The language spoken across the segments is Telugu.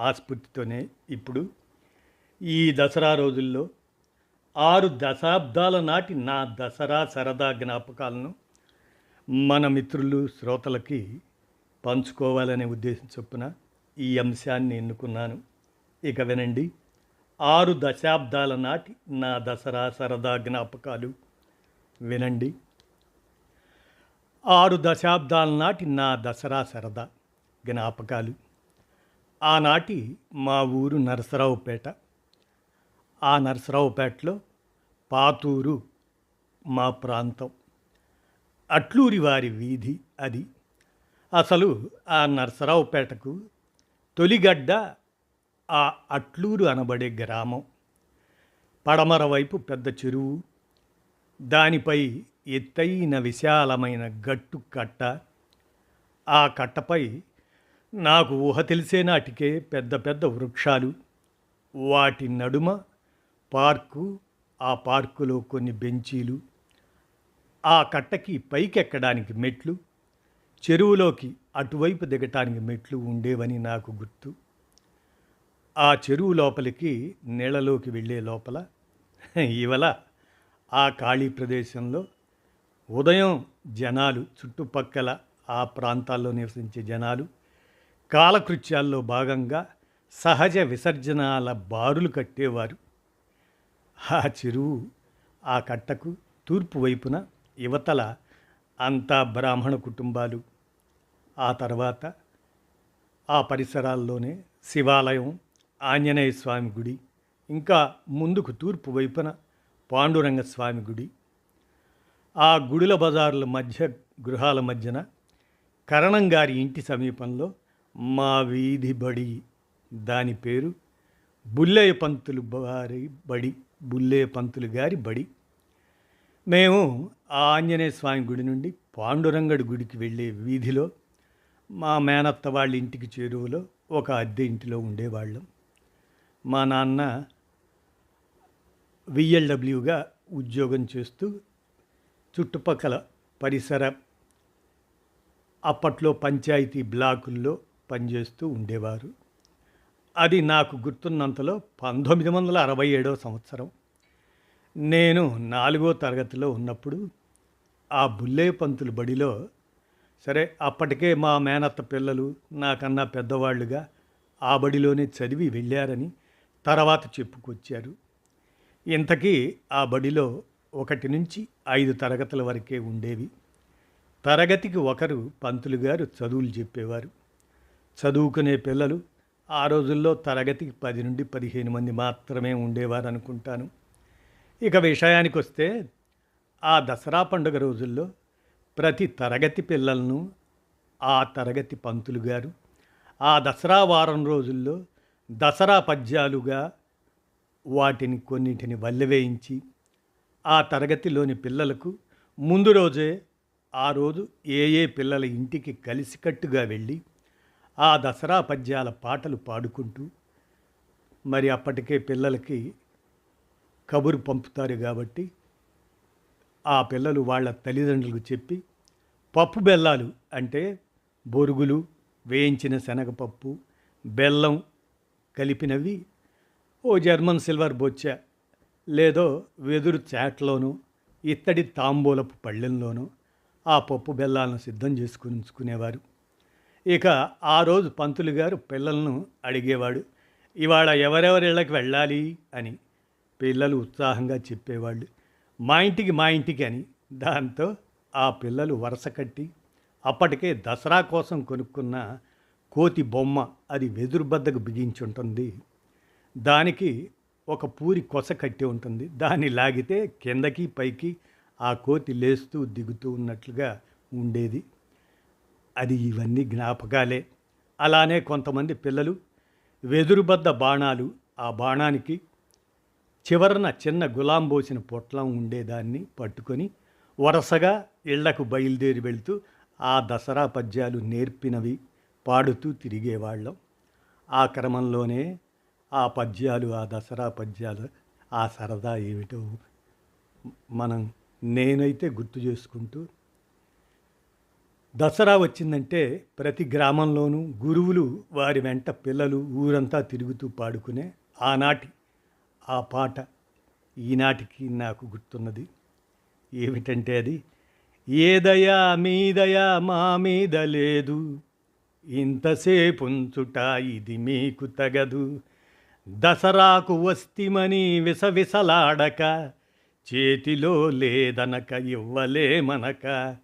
ఆస్ఫూర్తితోనే ఇప్పుడు ఈ దసరా రోజుల్లో ఆరు దశాబ్దాల నాటి నా దసరా సరదా జ్ఞాపకాలను మన మిత్రులు శ్రోతలకి పంచుకోవాలనే ఉద్దేశం చొప్పున ఈ అంశాన్ని ఎన్నుకున్నాను. ఇక వినండి. ఆరు దశాబ్దాల నాటి నా దసరా సరదా జ్ఞాపకాలు వినండి. ఆరు దశాబ్దాల నాటి నా దసరా సరదా జ్ఞాపకాలు ఆనాటి మా ఊరు నరసరావుపేట. ఆ నరసరావుపేటలో పాతూరు మా ప్రాంతం. అట్లూరి వారి వీధి అది. అసలు ఆ నరసరావుపేటకు తొలిగడ్డ ఆ అట్లూరు అనబడే గ్రామం. పడమర వైపు పెద్ద చెరువు. దానిపై ఎత్తైన విశాలమైన గట్టు కట్ట. ఆ కట్టపై నాకు ఊహ తెలిసే నాటికే పెద్ద పెద్ద వృక్షాలు వాటి నడుమ పార్కు ఆ పార్కులో కొన్ని బెంచీలు ఆ కట్టకి పైకెక్కడానికి మెట్లు చెరువులోకి అటువైపు దిగటానికి మెట్లు ఉండేవని నాకు గుర్తు. ఆ చెరువు లోపలికి నీళ్ళలోకి వెళ్ళే లోపల ఇవల ఆ ఖాళీ ప్రదేశంలో ఉదయం జనాలు చుట్టుపక్కల ఆ ప్రాంతాల్లో నివసించే జనాలు కాలకృత్యాల్లో భాగంగా సహజ విసర్జనాల బారులు కట్టేవారు. ఆ చెరువు ఆ కట్టకు తూర్పు వైపున యువతల అంతా బ్రాహ్మణ కుటుంబాలు. ఆ తర్వాత ఆ పరిసరాల్లోనే శివాలయం ఆంజనేయ స్వామి గుడి ఇంకా ముందుకు తూర్పు వైపున పాండురంగ స్వామి గుడి. ఆ గుడుల బజారుల మధ్య గృహాల మధ్యన కరణం గారి ఇంటి సమీపంలో మా వీధి బడి దాని పేరు బుల్లయ్య పంతులు వారి బడి బుల్లయ్య పంతులు గారి బడి. మేము ఆ ఆంజనేయ స్వామి గుడి నుండి పాండురంగడి గుడికి వెళ్ళే వీధిలో మా మేనత్త వాళ్ళ ఇంటికి చేరువలో ఒక అద్దె ఇంటిలో ఉండేవాళ్ళం. మా నాన్న విఎల్డబ్ల్యూగా ఉద్యోగం చేస్తూ చుట్టుపక్కల పరిసర అప్పట్లో పంచాయతీ బ్లాకుల్లో పనిచేస్తూ ఉండేవారు. అది నాకు గుర్తున్నంతలో పంతొమ్మిది వందల అరవై ఏడవ సంవత్సరం. నేను నాలుగో తరగతిలో ఉన్నప్పుడు ఆ బుల్లయ్య పంతులు బడిలో సరే అప్పటికే మా మేనత్త పిల్లలు నాకన్నా పెద్దవాళ్ళుగా ఆ బడిలోనే చదివి వెళ్ళారని తర్వాత చెప్పుకొచ్చారు. ఇంతకీ ఆ బడిలో ఒకటి నుంచి ఐదు తరగతుల వరకే ఉండేవి. తరగతికి ఒకరు పంతులు గారు చదువులు చెప్పేవారు. చదువుకునే పిల్లలు ఆ రోజుల్లో తరగతికి పది నుండి పదిహేను మంది మాత్రమే ఉండేవారు అనుకుంటాను ఇక విషయానికి వస్తే ఆ దసరా పండుగ రోజుల్లో ప్రతి తరగతి పిల్లలను ఆ తరగతి పంతులు గారు ఆ దసరా వారం రోజుల్లో దసరా పద్యాలుగా వాటిని కొన్నిటిని వల్లెవేయించి ఆ తరగతిలోని పిల్లలకు ముందు రోజే ఆ రోజు ఏ ఏ పిల్లల ఇంటికి కలిసికట్టుగా వెళ్ళి ఆ దసరా పద్యాల పాటలు పాడుకుంటూ మరి అప్పటికే పిల్లలకి కబురు పంపుతారు కాబట్టి ఆ పిల్లలు వాళ్ళ తల్లిదండ్రులకు చెప్పి పప్పు బెల్లాలు అంటే బొరుగులు వేయించిన శనగపప్పు బెల్లం కలిపినవి ఓ జర్మన్ సిల్వర్ బొచ్చ లేదో వెదురు చాట్లోనూ ఇత్తడి తాంబూలపు పళ్ళెంలోనూ ఆ పప్పు బెల్లాలను సిద్ధం చేసుకుని ఉంచుకునేవారు. ఇక ఆ రోజు పంతులు గారు పిల్లలను అడిగేవాడు ఇవాళ ఎవరెవరి ఇళ్ళకి వెళ్ళాలి? అని పిల్లలు ఉత్సాహంగా చెప్పేవాళ్ళు. మా ఇంటికి మా ఇంటికి అని. దాంతో ఆ పిల్లలు వరుస కట్టి అప్పటికే దసరా కోసం కొనుక్కున్న కోతి బొమ్మ అది వెదురుబద్దకు బిగించుంటుంది దానికి ఒక పూరి కొస కట్టి ఉంటుంది. దాన్ని లాగితే కిందకి పైకి ఆ కోతి లేస్తూ దిగుతూ ఉన్నట్లుగా ఉండేది. అది ఇవన్నీ జ్ఞాపకాలే. అలానే కొంతమంది పిల్లలు వెదురుబద్ద బాణాలు ఆ బాణానికి చివరన చిన్న గులాం పోసిన పొట్లం ఉండేదాన్ని పట్టుకొని వరుసగా ఇళ్ళకు బయలుదేరి వెళ్తూ ఆ దసరా పద్యాలు నేర్పినవి పాడుతూ తిరిగేవాళ్ళం. ఆ క్రమంలోనే ఆ పద్యాలు ఆ దసరా పద్యాలు ఆ సరదా ఏమిటో మనం నేనైతే గుర్తు చేసుకుంటూ దసరా వచ్చిందంటే ప్రతి గ్రామంలోనూ గురువులు వారి వెంట పిల్లలు ఊరంతా తిరుగుతూ పాడుకునే ఆనాటి ఆ పాట ఈనాటికి నాకు గుర్తున్నది. ఏమిటంటే అది ఏదయా మీదయా మా మీద లేదు ఇంతసేపుంచుట ఇది మీకు తగదు. దసరాకు వస్తిమని విసవిసలాడక చేతిలో లేదనక ఇవ్వలేమనక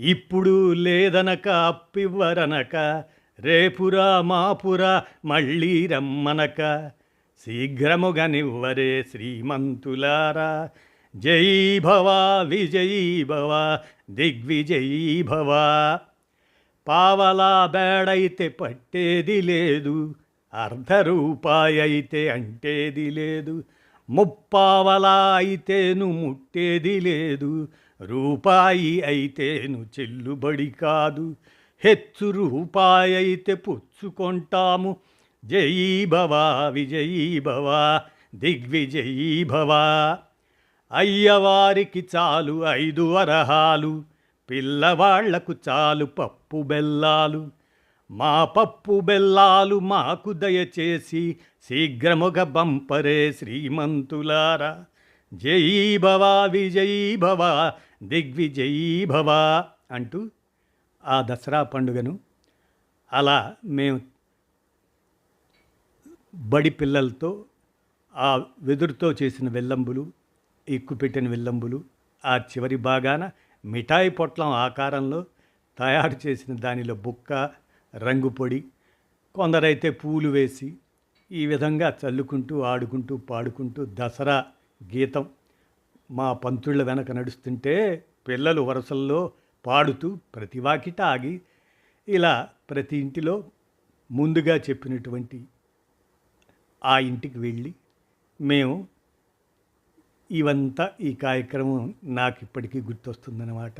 ఇప్పుడు లేదనక అప్పివ్వరనక రేపురా మాపురా మళ్ళీ రమ్మనక. శీఘ్రముగనివ్వరే శ్రీమంతులారా. జై భవ విజయీ భవ దిగ్విజయీ భవ. పావలా బేడైతే పట్టేది లేదు అర్ధ రూపాయి అయితే అంటేది లేదు ముప్పావలా అయితేను ముట్టేది లేదు రూపాయి అయితేను చెల్లుబడి కాదు. హెచ్చు రూపాయి అయితే పుచ్చుకుంటాము. జయీ భవ విజయీ భవ దిగ్విజయీ భవ అయ్యవారికి చాలు ఐదు వరహాలు పిల్లవాళ్ళకు చాలు పప్పు బెల్లాలు. మా పప్పు బెల్లాలు మాకు దయచేసి శీఘ్రముగ బంపరే శ్రీమంతులారా. జయీ భవ విజయీ భవ దిగ్విజయీ భవ అంటూ ఆ దసరా పండుగను అలా మేము బడి పిల్లలతో ఆ వెదురుతో చేసిన వెల్లంబులు ఎక్కుపెట్టిన వెల్లంబులు ఆ చివరి భాగాన మిఠాయి పొట్లం ఆకారంలో తయారు చేసిన దానిలో బుక్క రంగు పొడి కొందరైతే పూలు వేసి ఈ విధంగా చల్లుకుంటూ ఆడుకుంటూ పాడుకుంటూ దసరా గీతం మా పంతుళ్ళ వెనక నడుస్తుంటే పిల్లలు వరుసల్లో పాడుతూ ప్రతి వాకిట ఆగి ఇలా ప్రతి ఇంటిలో ముందుగా చెప్పినటువంటి ఆ ఇంటికి వెళ్ళి మేము ఇవంతా ఈ కార్యక్రమం నాకు ఇప్పటికీ గుర్తొస్తుందన్నమాట.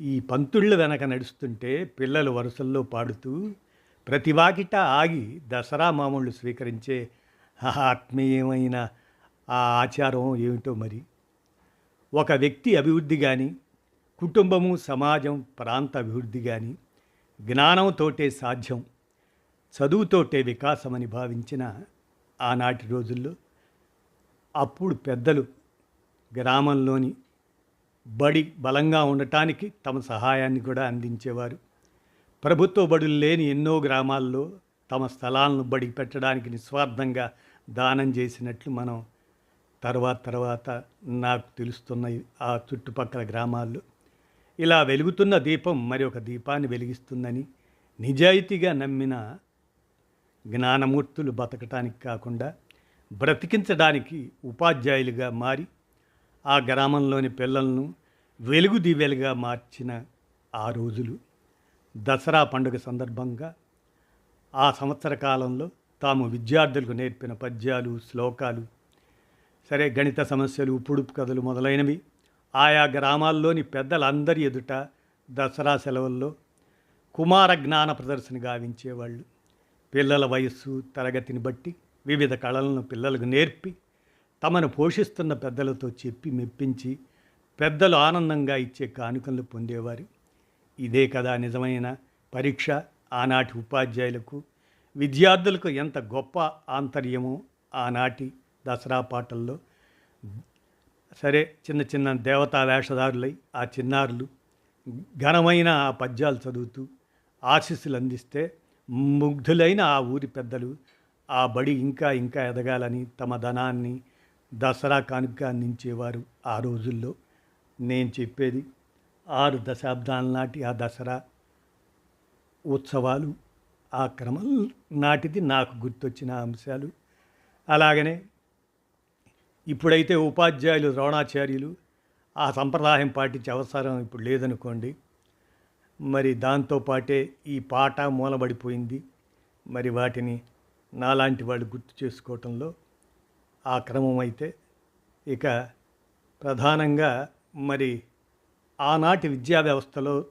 ఈ పంతుళ్ళ వెనక నడుస్తుంటే పిల్లలు వరుసల్లో పాడుతూ ప్రతి వాకిట ఆగి దసరా మామూళ్ళు స్వీకరించే ఆత్మీయమైన ఆ ఆచారం ఏమిటో మరి? ఒక వ్యక్తి అభివృద్ధి కానీ కుటుంబము సమాజం ప్రాంత అభివృద్ధి కానీ జ్ఞానంతోటే సాధ్యం చదువుతోటే వికాసమని భావించిన ఆనాటి రోజుల్లో అప్పుడు పెద్దలు గ్రామంలోని బడి బలంగా ఉండటానికి తమ సహాయాన్ని కూడా అందించేవారు. ప్రభుత్వ బడులు లేని ఎన్నో గ్రామాల్లో తమ స్థలాలను బడి పెట్టడానికి నిస్వార్థంగా దానం చేసినట్లు మనం తర్వాత తర్వాత నాకు తెలుస్తున్న ఆ చుట్టుపక్కల గ్రామాల్లో. ఇలా వెలుగుతున్న దీపం మరి ఒక దీపాన్ని వెలిగిస్తుందని నిజాయితీగా నమ్మిన జ్ఞానమూర్తులు బతకటానికి కాకుండా బ్రతికించడానికి ఉపాధ్యాయులుగా మారి ఆ గ్రామంలోని పిల్లలను వెలుగు దీవెలుగా మార్చిన ఆ రోజులు. దసరా పండుగ సందర్భంగా ఆ సంవత్సర కాలంలో తాము విద్యార్థులకు నేర్పిన పద్యాలు శ్లోకాలు సరే గణిత సమస్యలు పొడుపు కథలు మొదలైనవి. ఆయా గ్రామాల్లోని పెద్దలందరి ఎదుట దసరా సెలవుల్లో కుమార జ్ఞాన ప్రదర్శన గావించేవాళ్ళు. పిల్లల వయస్సు తరగతిని బట్టి వివిధ కళలను పిల్లలకు నేర్పి తమను పోషిస్తున్న పెద్దలతో చెప్పి మెప్పించి పెద్దలు ఆనందంగా ఇచ్చే కానుకలు పొందేవారు. ఇదే కదా నిజమైన పరీక్ష. ఆనాటి ఉపాధ్యాయులకు విద్యార్థులకు ఎంత గొప్ప ఆంతర్యమో ఆనాటి దసరా పాటల్లో. సరే చిన్న చిన్న దేవతా వేషధారులై ఆ చిన్నారులు ఘనమైన ఆ పద్యాలు చదువుతూ ఆశీస్సులు అందిస్తే ముగ్ధులైన ఆ ఊరి పెద్దలు ఆ బడి ఇంకా ఇంకా ఎదగాలని తమ ధనాన్ని దసరా కానుక అందించేవారు ఆ రోజుల్లో. నేను చెప్పేది ఆరు దశాబ్దాల నాటి ఆ దసరా ఉత్సవాలు ఆ క్రమం నాటిది నాకు గుర్తొచ్చిన అంశాలు. అలాగనే ఇప్పుడైతే ఉపాధ్యాయులు ద్రోణాచార్యులు ఆ సంప్రదాయం పాటించే అవసరం ఇప్పుడు లేదనుకోండి. మరి దాంతోపాటే ఈ పాట మూలబడిపోయింది. మరి వాటిని నాలాంటి వాళ్ళు గుర్తు చేసుకోవటంలో ఆ క్రమం అయితే ఇక ప్రధానంగా మరి ఆనాటి విద్యా వ్యవస్థలో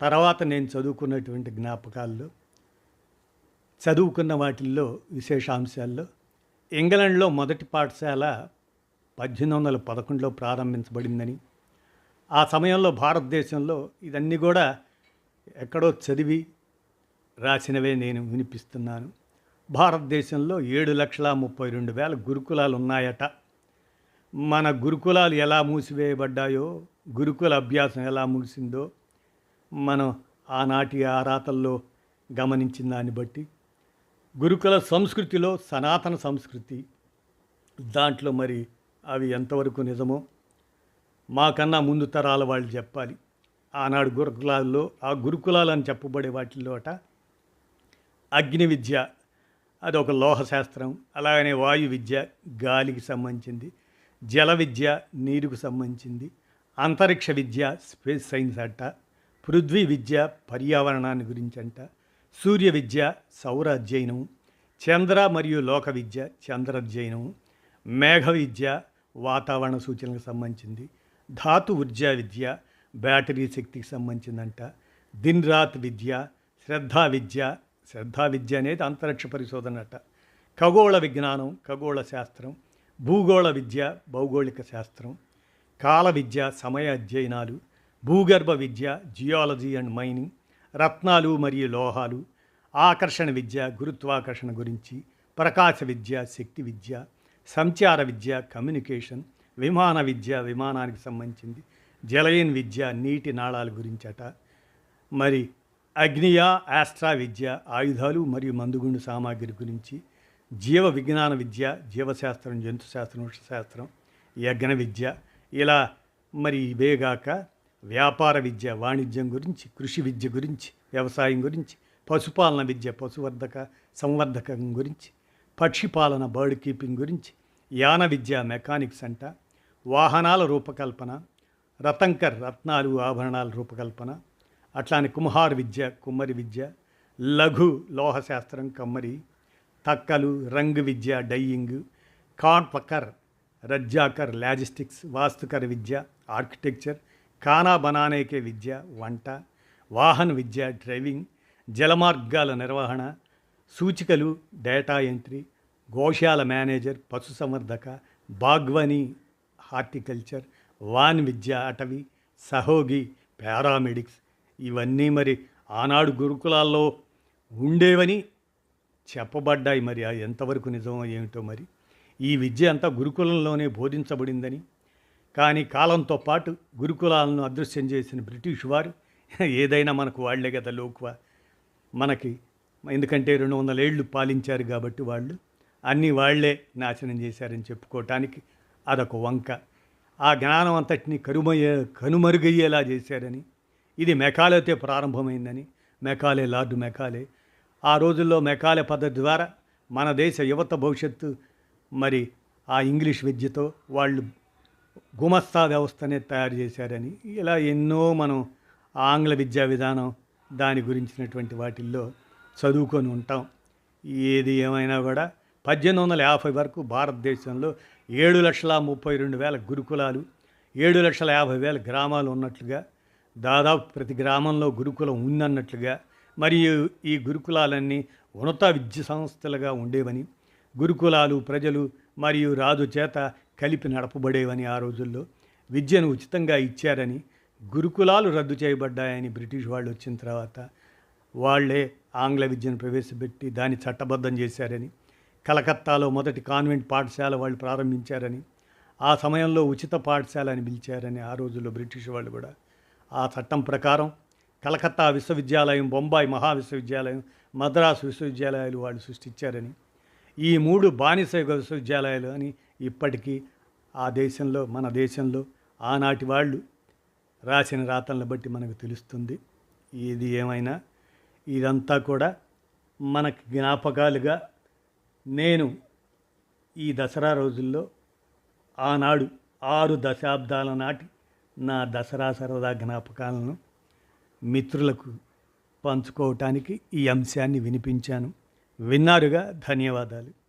తర్వాత నేను చదువుకున్నటువంటి జ్ఞాపకాల్లో చదువుకున్న వాటిల్లో విశేషాంశాల్లో ఇంగ్లాండ్లో మొదటి పాఠశాల పద్దెనిమిది వందల పదకొండులో ప్రారంభించబడిందని. ఆ సమయంలో భారతదేశంలో ఇదన్నీ కూడా ఎక్కడో చదివి రాసినవే నేను వినిపిస్తున్నాను. భారతదేశంలో ఏడు లక్షల ముప్పై రెండు వేల గురుకులాలు ఉన్నాయట. మన గురుకులాలు ఎలా మూసివేయబడ్డాయో గురుకుల అభ్యాసం ఎలా ముగిసిందో మనం ఆనాటి ఆ రాతల్లో గమనించిన దాన్ని బట్టి గురుకుల సంస్కృతిలో సనాతన సంస్కృతి. దాంట్లో మరి అవి ఎంతవరకు నిజమో మాకన్నా ముందు తరాల వాళ్ళు చెప్పాలి. ఆనాడు గురుకులాల్లో ఆ గురుకులాలు అని చెప్పబడే వాటిలోట అగ్ని విద్య అది ఒక లోహ శాస్త్రం అలాగనే వాయు విద్య గాలికి సంబంధించింది జల విద్య నీరుకు సంబంధించింది అంతరిక్ష విద్య స్పేస్ సైన్స్ అంట పృథ్వీ విద్య పర్యావరణాన్ని గురించి అంట సూర్య విద్య సౌర అధ్యయనం చంద్ర మరియు లోక విద్య చంద్ర అధ్యయనం మేఘ విద్య వాతావరణ సూచనలకు సంబంధించింది ధాతు ఊర్జా విద్య బ్యాటరీ శక్తికి సంబంధించిందంట దిన్రాత్ విద్య శ్రద్ధా విద్య శ్రద్ధా విద్య అనేది అంతరిక్ష పరిశోధన అట ఖగోళ విజ్ఞానం ఖగోళ శాస్త్రం భూగోళ విద్య భౌగోళిక శాస్త్రం కాల విద్య సమయ అధ్యయనాలు భూగర్భ విద్య జియాలజీ అండ్ మైనింగ్ రత్నాలు మరియు లోహాలు ఆకర్షణ విద్య గురుత్వాకర్షణ గురించి ప్రకాశ విద్య శక్తి విద్య సంచార విద్య కమ్యూనికేషన్ విమాన విద్య విమానానికి సంబంధించింది జలయన్ విద్య నీటి నాళాల గురించట మరి అగ్నియా ఆస్ట్రా విద్య ఆయుధాలు మరియు మందుగుండు సామాగ్రి గురించి జీవ విజ్ఞాన విద్య జీవశాస్త్రం జంతుశాస్త్రం వృక్షశాస్త్రం యజ్ఞ విద్య ఇలా మరి ఇవేగాక వ్యాపార విద్య వాణిజ్యం గురించి కృషి విద్య గురించి వ్యవసాయం గురించి పశుపాలన విద్య పశువర్ధక సంవర్ధకం గురించి పక్షిపాలన బర్డ్ కీపింగ్ గురించి యాన విద్య మెకానిక్స్ అంట వాహనాల రూపకల్పన రతంకర్ రత్నాలు ఆభరణాల రూపకల్పన అట్లానే కుమహార్ విద్య కుమ్మరి విద్య లఘు లోహశాస్త్రం కమ్మరి తక్కలు రంగు విద్య డయ్యింగ్ కాన్పకర్ రజ్జాకర్ లాజిస్టిక్స్ వాస్తుకర విద్య ఆర్కిటెక్చర్ ఖానా బనానేకే విద్య వంట వాహన విద్య డ్రైవింగ్ జలమార్గాల నిర్వహణ సూచికలు డేటా ఎంట్రీ గోశాల మేనేజర్ పశుసంవర్ధక బాగ్వని హార్టికల్చర్ వాన్ విద్య అటవీ సహోగి పారామెడిక్స్ ఇవన్నీ మరి ఆనాడు గురుకులాల్లో ఉండేవని చెప్పబడ్డాయి మరి. అది ఎంతవరకు నిజమో ఏమిటో మరి. ఈ విద్య అంతా గురుకులంలోనే బోధించబడిందని కానీ కాలంతో పాటు గురుకులాలను అదృశ్యం చేసిన బ్రిటిష్ వారు ఏదైనా మనకు వాళ్ళే కదా లోకువ. మనకి ఎందుకంటే రెండు వందల ఏళ్ళు పాలించారు కాబట్టి వాళ్ళు అన్నీ వాళ్ళే నాశనం చేశారని చెప్పుకోవటానికి అదొక వంక. ఆ జ్ఞానం అంతటిని కరుమయ్యే కనుమరుగయ్యేలా చేశారని. ఇది మెకాలేతో ప్రారంభమైందని. మెకాలే లార్డు మెకాలే ఆ రోజుల్లో మెకాలే పద్ధతి ద్వారా మన దేశ యువత భవిష్యత్తు మరి ఆ ఇంగ్లీష్ విద్యతో వాళ్ళు గుమస్తా వ్యవస్థనే తయారు చేశారని ఇలా ఎన్నో మనం ఆంగ్ల విద్యా విధానం దాని గురించినటువంటి వాటిల్లో చదువుకొని ఉంటాం. ఏది ఏమైనా కూడా పద్దెనిమిది వందల యాభై వరకు భారతదేశంలో ఏడు లక్షల ముప్పై రెండు వేల గురుకులాలు ఏడు లక్షల యాభై వేల గ్రామాలు ఉన్నట్లుగా దాదాపు ప్రతి గ్రామంలో గురుకులం ఉందన్నట్లుగా మరియు ఈ గురుకులాలన్నీ ఉన్నత విద్య సంస్థలుగా ఉండేవని గురుకులాలు ప్రజలు మరియు రాజు చేత కలిపి నడపబడేవని ఆ రోజుల్లో విద్యను ఉచితంగా ఇచ్చారని గురుకులాలు రద్దు చేయబడ్డాయని బ్రిటిష్ వాళ్ళు వచ్చిన తర్వాత వాళ్ళే ఆంగ్ల విద్యను ప్రవేశపెట్టి దాన్ని చట్టబద్ధం చేశారని కలకత్తాలో మొదటి కాన్వెంట్ పాఠశాల వాళ్ళు ప్రారంభించారని ఆ సమయంలో ఉచిత పాఠశాల అని పిలిచారని ఆ రోజుల్లో బ్రిటిష్ వాళ్ళు కూడా. ఆ చట్టం ప్రకారం కలకత్తా విశ్వవిద్యాలయం బొంబాయి మహా విశ్వవిద్యాలయం మద్రాసు విశ్వవిద్యాలయాలు వాళ్ళు సృష్టించారని ఈ మూడు బానిస విశ్వవిద్యాలయాలు అని ఇప్పటికీ ఆ దేశంలో మన దేశంలో ఆనాటి వాళ్ళు రాసిన రాతలను బట్టి మనకు తెలుస్తుంది. ఇది ఏమైనా ఇదంతా కూడా మనకు జ్ఞాపకాలుగా నేను ఈ దసరా రోజుల్లో ఆనాడు ఆరు దశాబ్దాల నాటి నా దసరా సరదా జ్ఞాపకాలను మిత్రులకు పంచుకోవటానికి ఈ అంశాన్ని వినిపించాను. విన్నారుగా? ధన్యవాదాలు.